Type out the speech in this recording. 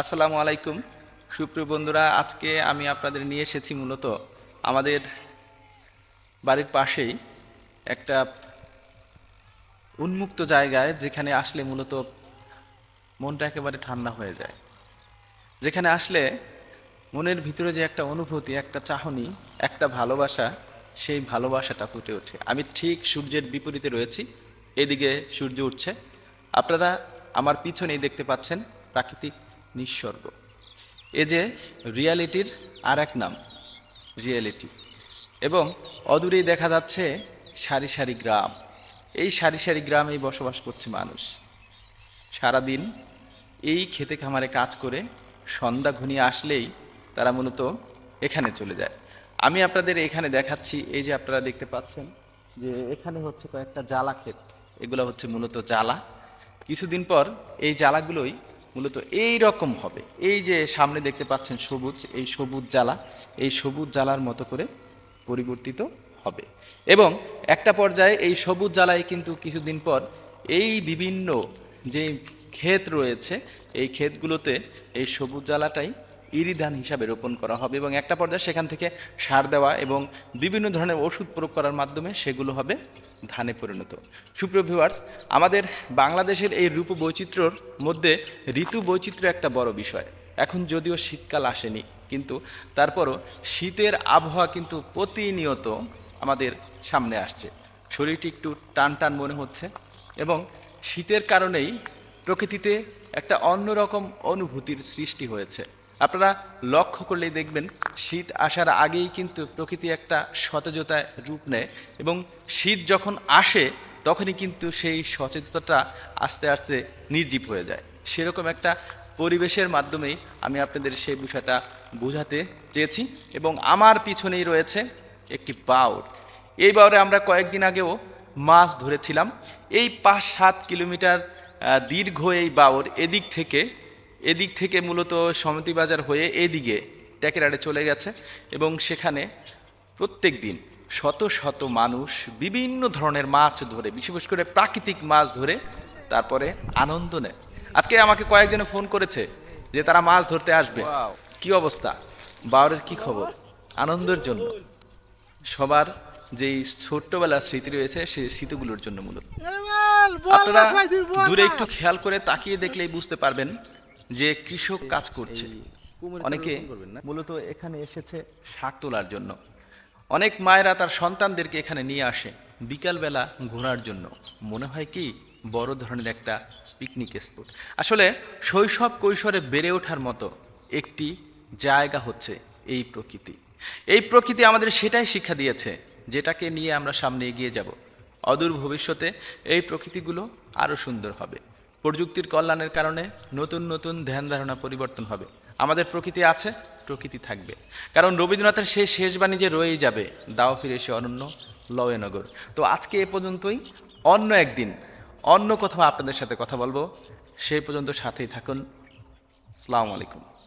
আসসালামু আলাইকুম। সুপ্রিয় বন্ধুরা, আজকে আমি আপনাদের নিয়ে এসেছি মূলত আমাদের বাড়ির পাশেই একটা উন্মুক্ত জায়গায় যেখানে আসলে মূলত মনটা একেবারে ঠান্ডা হয়ে যায়। যেখানে আসলে মনের ভিতরে যে একটা অনুভূতি, একটা চাহনি, একটা ভালোবাসা, সেই ভালোবাসাটা ফুটে ওঠে। আমি ঠিক সূর্যের বিপরীতে রয়েছি, এদিকে সূর্য উঠছে। আপনারা আমার পিছনেই দেখতে পাচ্ছেন প্রাকৃতিক নিঃসর্গ এ যে রিয়ালিটির আর এক নাম, রিয়েলিটি। এবং অদূরেই দেখা যাচ্ছে সারি সারি গ্রাম। এই সারি সারি গ্রামেই বসবাস করছে মানুষ। সারাদিন এই খেতে খামারে কাজ করে সন্ধ্যা ঘনিয়ে আসলেই তারা মূলত এখানে চলে যায়। আমি আপনাদের এখানে দেখাচ্ছি, এই যে আপনারা দেখতে পাচ্ছেন যে এখানে হচ্ছে কয়েকটা জ্বালা ক্ষেত। এগুলো হচ্ছে মূলত জ্বালা। কিছুদিন পর এই জ্বালাগুলোই মূলত এই রকম হবে। এই যে সামনে দেখতে পাচ্ছেন সবুজ, এই সবুজ জ্বালা, এই সবুজ জ্বালার মতো করে পরিবর্তিত হবে। এবং একটা পর্যায়ে এই সবুজ জ্বালায় কিন্তু কিছুদিন পর এই বিভিন্ন যে ক্ষেত রয়েছে, এই ক্ষেতগুলোতে এই সবুজ জ্বালাটাই ইরিধান হিসাবে রোপণ করা হবে এবং একটা পর্যায়ে সেখান থেকে সার দেওয়া এবং বিভিন্ন ধরনের ওষুধ প্রয়োগ করার মাধ্যমে সেগুলো হবে ধানে পরিণত। সুপ্রিয় ভিউয়ার্স আমাদের বাংলাদেশের এই রূপ বৈচিত্র্যর মধ্যে ঋতু বৈচিত্র্য একটা বড় বিষয়। এখন যদিও শীতকাল আসেনি, কিন্তু তারপরও শীতের আবহাওয়া কিন্তু প্রতিনিয়ত আমাদের সামনে আসছে। শরীরটি একটু টান টান মনে হচ্ছে এবং শীতের কারণেই প্রকৃতিতে একটা অন্যরকম অনুভূতির সৃষ্টি হয়েছে। আপনারা লক্ষ্য করলেই দেখবেন, শীত আসার আগেই কিন্তু প্রকৃতি একটা সতেজতায় রূপ নেয় এবং শীত যখন আসে, তখনই কিন্তু সেই সচেতনতা আস্তে আস্তে নির্জীব হয়ে যায়। সেরকম একটা পরিবেশের মাধ্যমেই আমি আপনাদের সেই বিষয়টা বোঝাতে চেয়েছি এবং আমার পিছনেই রয়েছে একটি বাউর। এই বাউরে আমরা কয়েকদিন আগেও মাছ ধরেছিলাম। এই পাঁচ সাত কিলোমিটার দীর্ঘ এই বাউর এদিক থেকে এদিক থেকে মূলত সমিতি বাজার হয়ে এদিকে ট্যাকেরাড়ে চলে গেছে এবং সেখানে প্রত্যেক দিন শত শত মানুষ বিভিন্ন ধরনের মাছ ধরে বিশেষ করে প্রাকৃতিক মাছ ধরে তারপরে আনন্দ নেয়। আজকে আমাকে কয়েকজনে ফোন করেছে যে তারা মাছ ধরতে আসবে। কি অবস্থা? বাউরের কি খবর? আনন্দের জন্য। সবার যেই ছোট্টবেলার স্মৃতি রয়েছে সেই স্মৃতিগুলোর জন্য মূলত। আপনারা দূরে একটু খেয়াল করে তাকিয়ে দেখলেই বুঝতে পারবেন যে কৃষক কাজ করছে। অনেকে মূলত এখানে এসেছে শাক তোলার জন্য। অনেক মায়েরা তার সন্তানদেরকে এখানে নিয়ে আসে বিকালবেলা ঘোরার জন্য। মনে হয় কি বড় ধরনের একটা পিকনিক স্পট আসলে শৈশব কৈশোরে বেড়ে ওঠার মতো একটি জায়গা হচ্ছে এই প্রকৃতি। এই প্রকৃতি আমাদের সেটাই শিক্ষা দিয়েছে যেটাকে নিয়ে আমরা সামনে এগিয়ে যাব। অদূর ভবিষ্যতে এই প্রকৃতিগুলো আরও সুন্দর হবে। প্রযুক্তির কল্যাণের কারণে নতুন নতুন ধ্যান ধারণা পরিবর্তন হবে। আমাদের প্রকৃতি আছে, প্রকৃতি থাকবে। কারণ রবীন্দ্রনাথের সেই শেষ বাণী যে রয়েই যাবে, দাও ফিরে এসে অনন্য লয়েনগর তো আজকে এ পর্যন্তই। অন্য একদিন, অন্য কোথাও আপনাদের সাথে কথা বলব। সেই পর্যন্ত সাথেই থাকুন। আসসালামু আলাইকুম।